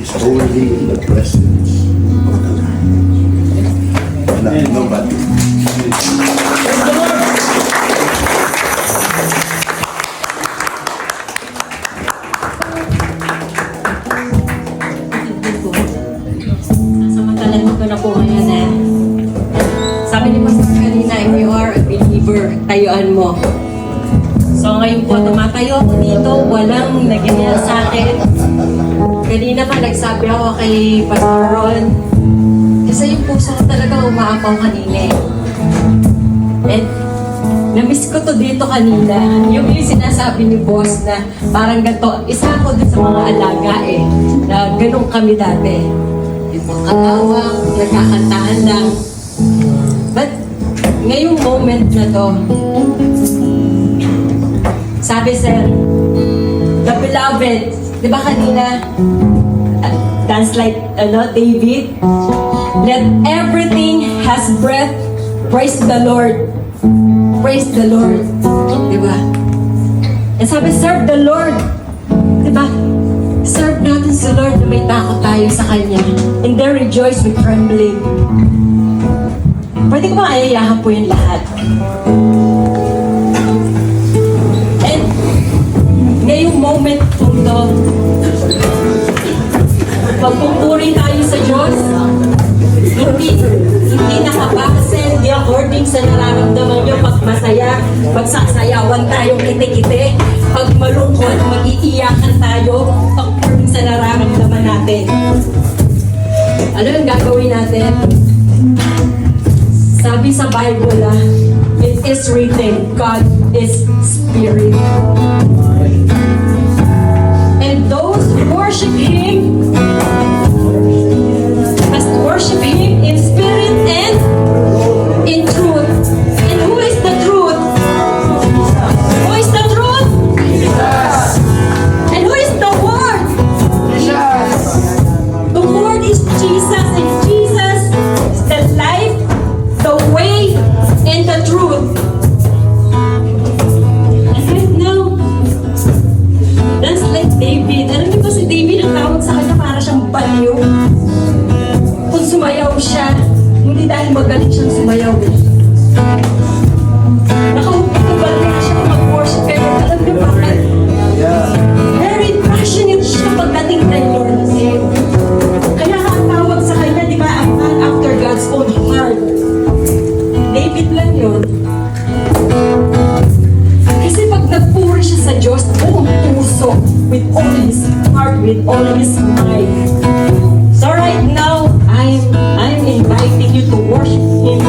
is only in the presence of the Lord. Wala, nobody. Tayuan mo. So ngayon po, tumatayo ako dito, walang nagyaya sa akin. Kanina pa nagsabi ako kay Pastor Ron, kasi yung puso ko talaga umaapaw kanina eh. And na-miss ko to dito kanina. Yung yung sinasabi ni boss na parang ganito, isa ako dun sa mga alaga eh, na ganun kami dati. Yung mga katawang, nagkakantaan lang. But ngayong moment na to, sabi sir, the beloved, di ba kanina, dance like, ano, David? Let everything has breath, praise the Lord. Praise the Lord. Di ba? And sabi, serve the Lord. Di ba? Serve natin si Lord na may takot tayo sa Kanya. And then rejoice with trembling. Pwede ko ba ayayahan po yung lahat? And ngayong moment po to, magpupuri tayo sa Diyos. Hindi, hindi nakabase, hindi according sa nararamdaman nyo. Pag masaya, magsasayawan tayo kiti-kiti. Pag malungkot, mag-iiyakan tayo. According sa nararamdaman natin. Ano yung gagawin natin? Sabi sa Bible ah, it is written, God is Spirit. So right. Now, I'm I'm inviting you to worship Him,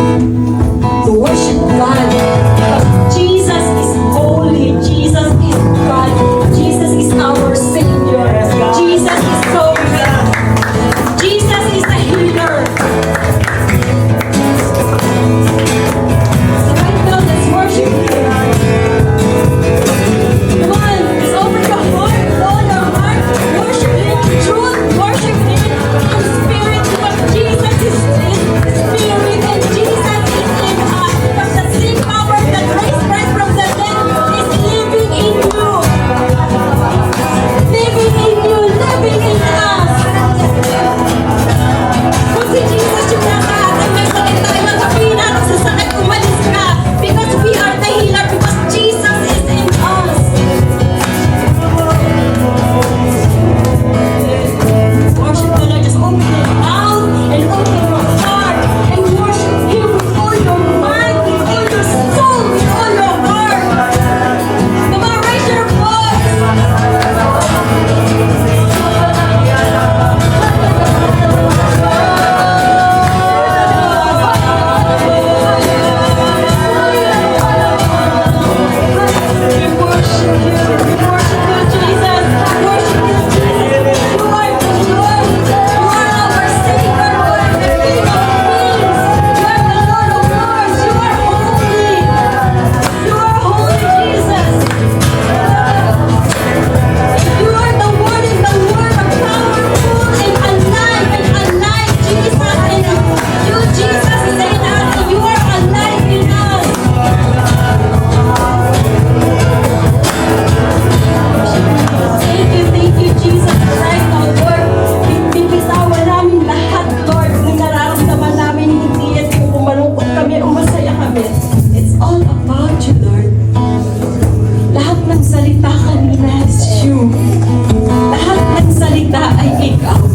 Oh.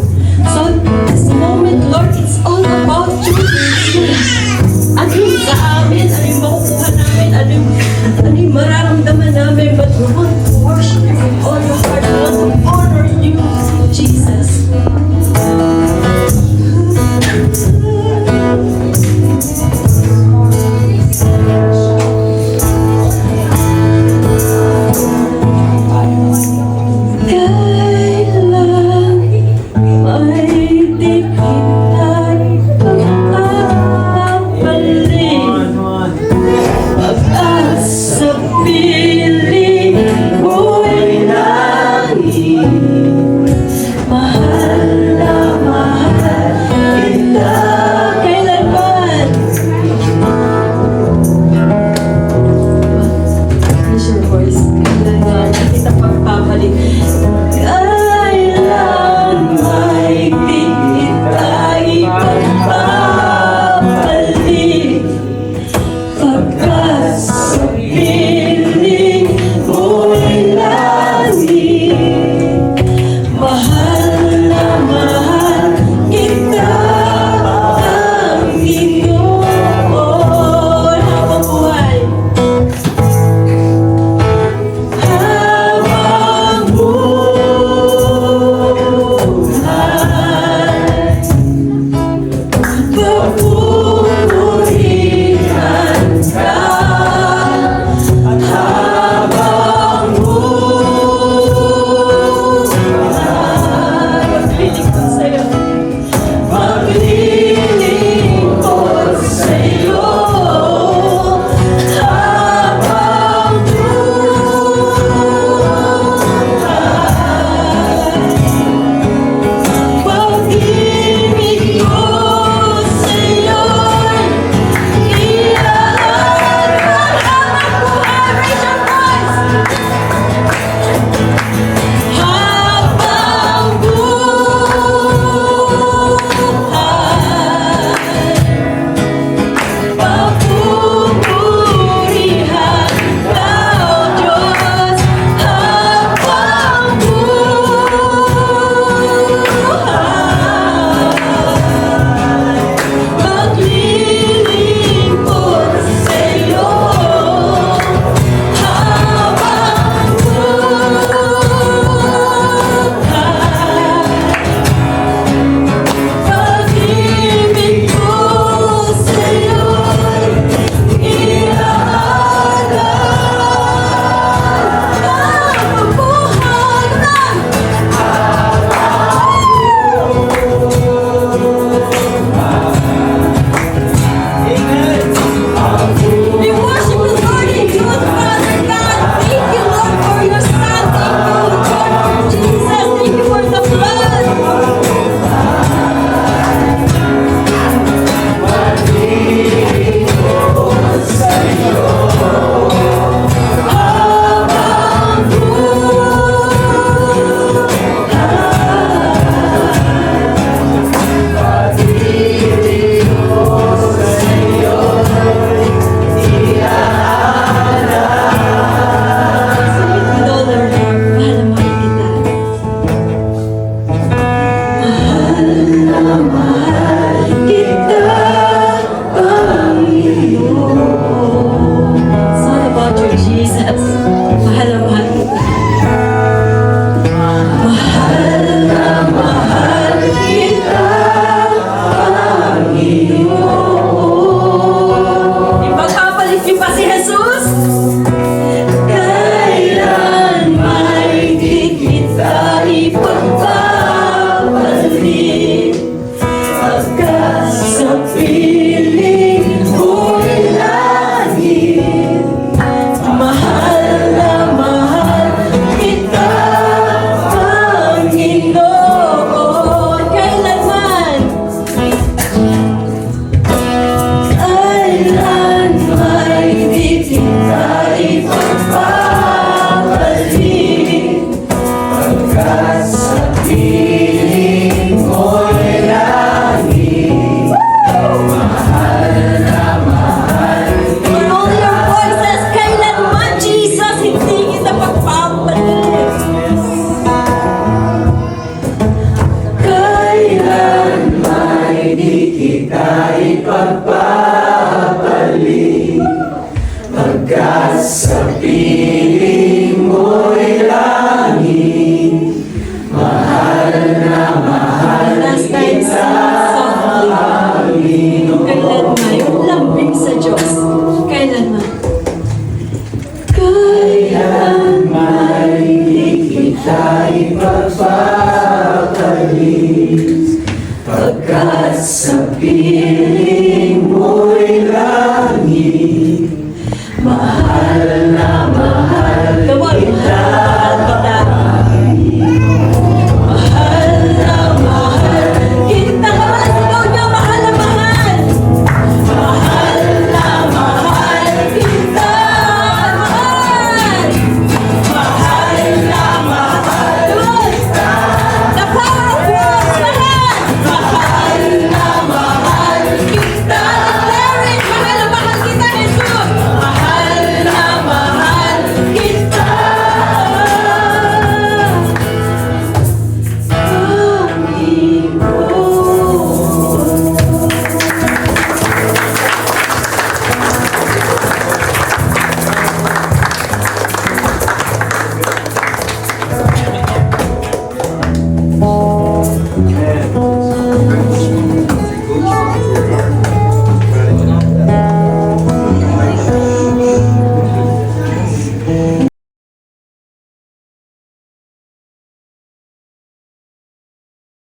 Yes. Jesus! Bye.